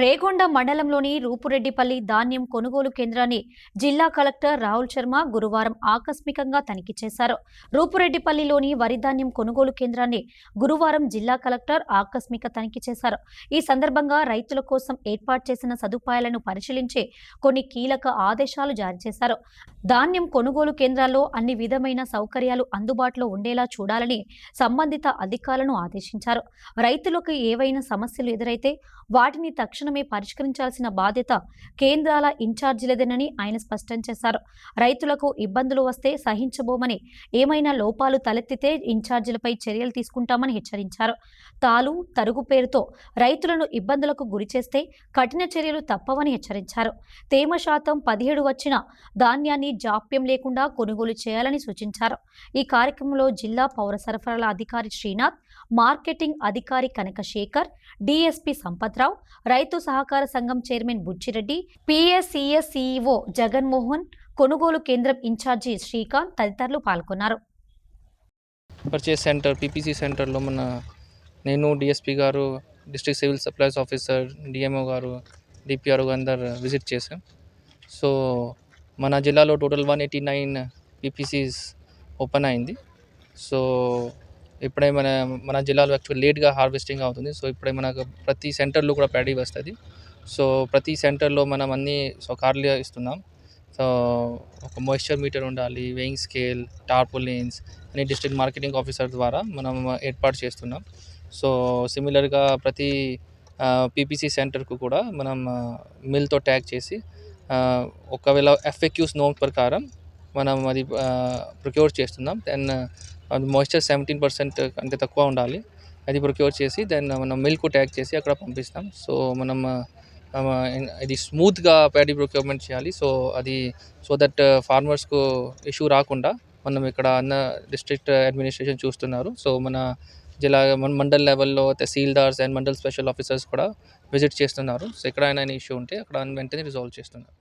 రేగొండ మండలంలోని రూపురెడ్డిపల్లి ధాన్యం కొనుగోలు కేంద్రాన్ని జిల్లా కలెక్టర్ రాహుల్ శర్మ గురువారం ఆకస్మికంగా తనిఖీ చేశారు. రూపురెడ్డిపల్లిలోని వరి ధాన్యం కొనుగోలు కేంద్రాన్ని గురువారం జిల్లా కలెక్టర్ ఆకస్మిక తనిఖీ చేశారు. ఈ సందర్భంగా రైతుల కోసం ఏర్పాటు చేసిన సదుపాయాలను పరిశీలించి కొన్ని కీలక ఆదేశాలు జారీ చేశారు. ధాన్యం కొనుగోలు కేంద్రాల్లో అన్ని విధమైన సౌకర్యాలు అందుబాటులో ఉండేలా చూడాలని సంబంధిత అధికారులను ఆదేశించారు. రైతులకు ఏవైనా సమస్యలు ఎదురైతే వాటిని తక్షణ తక్షణమే పరిష్కరించాల్సిన బాధ్యత కేంద్రాల ఇన్ఛార్జీలదేనని ఆయన స్పష్టం చేశారు. రైతులకు ఇబ్బందులు వస్తే సహించబోమని ఏమైనా లోపాలు తలెత్తితే ఇన్ఛార్జీలపై చర్యలు తీసుకుంటామని హెచ్చరించారు. తాలు తరుగు పేరుతో రైతులను ఇబ్బందులకు గురిచేస్తే కఠిన చర్యలు తప్పవని హెచ్చరించారు. తేమ శాతం పదిహేడు వచ్చిన ధాన్యాన్ని జాప్యం లేకుండా కొనుగోలు చేయాలని సూచించారు. ఈ కార్యక్రమంలో జిల్లా పౌర సరఫరాల అధికారి శ్రీనాథ్ మార్కెటింగ్ అధికారి కనక శేఖర్ డిఎస్పి సంపత్రావు రైతు సహకార సంఘం chairman Buchireddy PSCS CEO Jaganmohan కొనుగోలు కేంద్రం ఇన్ఛార్జి శ్రీకాంత్ తదితరులు పాల్గొన్నారు. పర్చేస్ సెంటర్ పీపీసీ సెంటర్లో మన నేను డిఎస్పి గారు district civil supplies officer DMO గారు డిపిఆర్ అందరు విజిట్ చేసాం సో మన జిల్లాలో total one eighty nine PPCs open అయింది. సో ఇప్పుడే మన మన జిల్లాలో యాక్చువల్ లేట్గా హార్వెస్టింగ్ అవుతుంది. సో ఇప్పుడే మనకు ప్రతి సెంటర్లో కూడా ప్యాడీ వస్తుంది. సో ప్రతి సెంటర్లో మనం అన్ని కార్లు ఇస్తున్నాం. సో ఒక మాయిశ్చర్ మీటర్ ఉండాలి వెయింగ్ స్కేల్ టార్పోలిన్స్ అని డిస్ట్రిక్ట్ మార్కెటింగ్ ఆఫీసర్ ద్వారా మనం ఏర్పాటు చేస్తున్నాం. సో సిమిలర్గా ప్రతి పీపీసీ సెంటర్కు కూడా మనం మిల్తో ట్యాగ్ చేసి ఒకవేళ ఎఫ్ఎక్యూస్ నోమ్ ప్రకారం మనం అది ప్రొక్యూర్ చేస్తున్నాం. దెన్ మాయిశ్చర్ సెవెంటీన్ పర్సెంట్ కంటే తక్కువ ఉండాలి. అది ప్రొక్యూర్ చేసి దెన్ మనం మిల్క్ ట్యాగ్ చేసి అక్కడ పంపిస్తాం. సో మనం ఇది స్మూత్గా ప్యాడీ ప్రొక్యూర్మెంట్ చేయాలి. సో అది సో దట్ ఫార్మర్స్కు ఇష్యూ రాకుండా మనం ఇక్కడ అన్న డిస్ట్రిక్ట్ అడ్మినిస్ట్రేషన్ చూస్తున్నారు. సో మన జిల్లా మన మండల్ లెవెల్లో tahsildars and mandal special officers కూడా విజిట్ చేస్తున్నారు. సో ఎక్కడైనా ఇష్యూ ఉంటే అక్కడ వెంటనే రిజాల్వ్ చేస్తున్నారు.